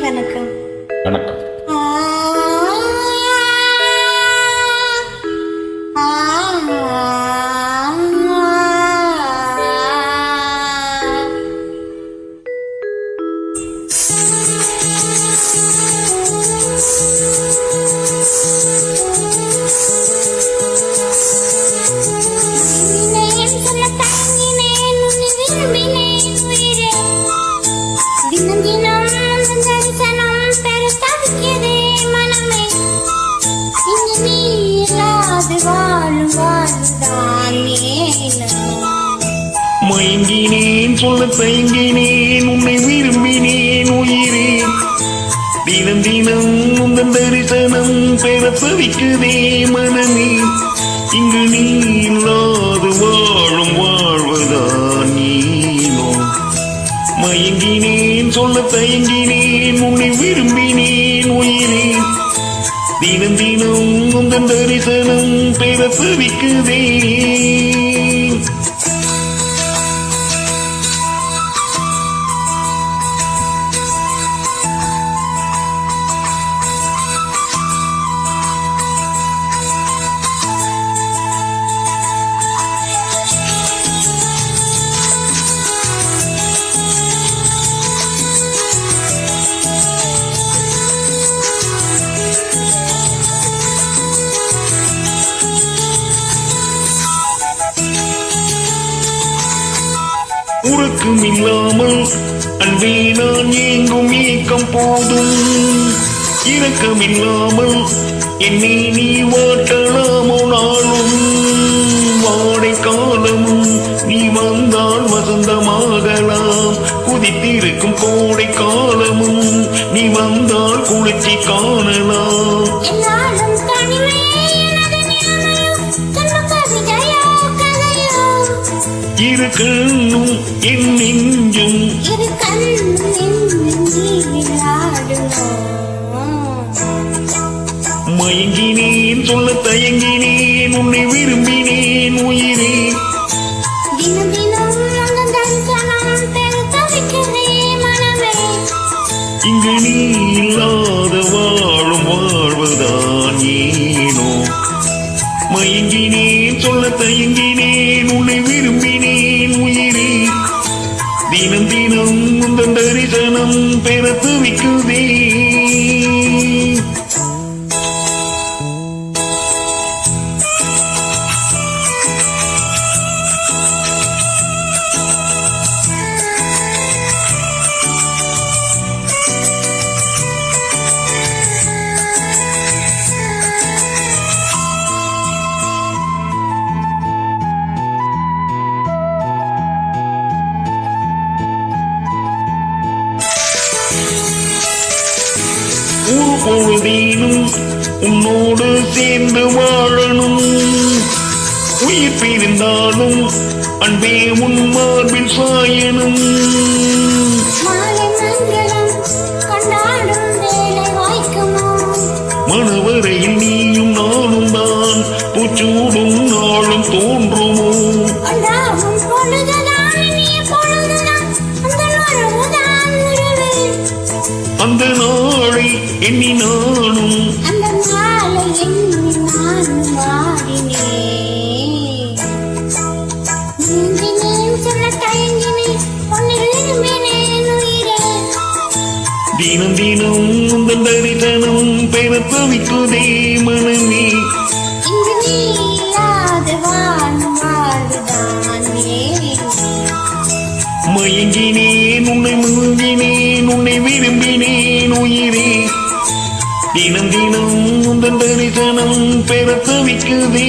வணக்கம். வணக்கம். மயங்கினேன் சொல்ல தயங்கினேன் உன்னை விரும்பினேன் உயிரே. தினம் தினம் உந்தன் தரிசனம் பெற பவிக்குதே மனமே. இங்கு நீ இல்லாது வாழும் வாழ்வதான் நீனோ. மயங்கினேன் சொல்ல தயங்கினேன் உன்னை விரும்பினேன் உயிரே. தினம் தினம் உந்தன் தரிசனம் பெற பவிக்குதே உறக்கம் இல்லாமல் அன்பே நான் ஏங்கும் ஏக்கம் போதும். இரக்கம் இல்லாமல் என்னை நீ வாட்டலாமோ நாளும். வாடை காலமும் நீ வந்தால் வசந்தமாகலாம். குதித்திருக்கும் கோடை காலமும் நீ வந்தால் குளிர்ச்சி காணலாம். இரு கண்ணும் என் நெஞ்சும் மயங்கினேன் சொல்ல தயங்கினேன் உன்னை விரும்பினேன் உயிரே. இங்கு நீ இல்லாத வாழும் வாழ்வதான் ஏனோ. மயங்கினேன் சொல்ல தயங்கினேன் துவிக்குதே பொழுதீனும் உன்னோடு சேர்ந்து வாழணும். உயிர் பிரிந்தாலும் அன்பே உன் மார்பில் சாயணும். நாளை எண்ணி நானும் அந்த நாளை எண்ணி வாடினேன் நீங்கினேன் சொல்ல தயங்கினேன் தினம் தினம் தரிசனம் பெற தவிக்குதே மனமே இங்கு தினம் தினம் உந்தன் தரிசனம் பெற துவிக்குதே